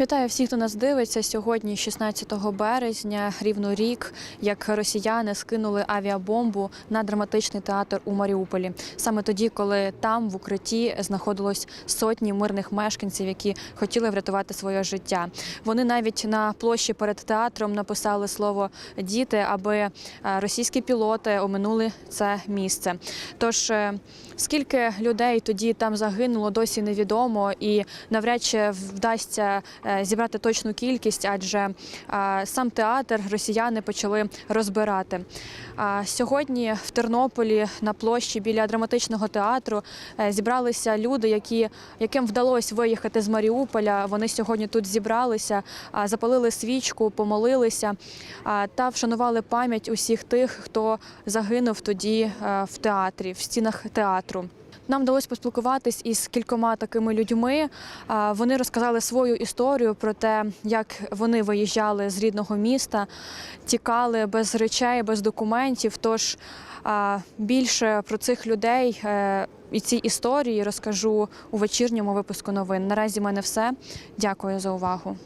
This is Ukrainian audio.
Вітаю всіх, хто нас дивиться. Сьогодні, 16 березня, рівно рік, як росіяни скинули авіабомбу на драматичний театр у Маріуполі. Саме тоді, коли там в укритті знаходилось сотні мирних мешканців, які хотіли врятувати своє життя. Вони навіть на площі перед театром написали слово діти, аби е, російські пілоти оминули це місце. Тож е, скільки людей тоді там загинуло, досі невідомо, і навряд чи вдасться зібрати точну кількість, адже е, сам театр росіяни почали розбирати. А Сьогодні в Тернополі на площі біля драматичного театру е, зібралися люди, які, яким вдалося виїхати з Маріуполя. Вони сьогодні тут зібралися, запалили свічку, помолилися та вшанували пам'ять усіх тих, хто загинув тоді е, в театрі, в стінах театру. Нам вдалося поспілкуватись із кількома такими людьми. Вони розказали свою історію про те, як вони виїжджали з рідного міста, тікали без речей, без документів. Тож більше про цих людей е, і ці історії розкажу у вечірньому випуску новин. Наразі в мене все. Дякую за увагу.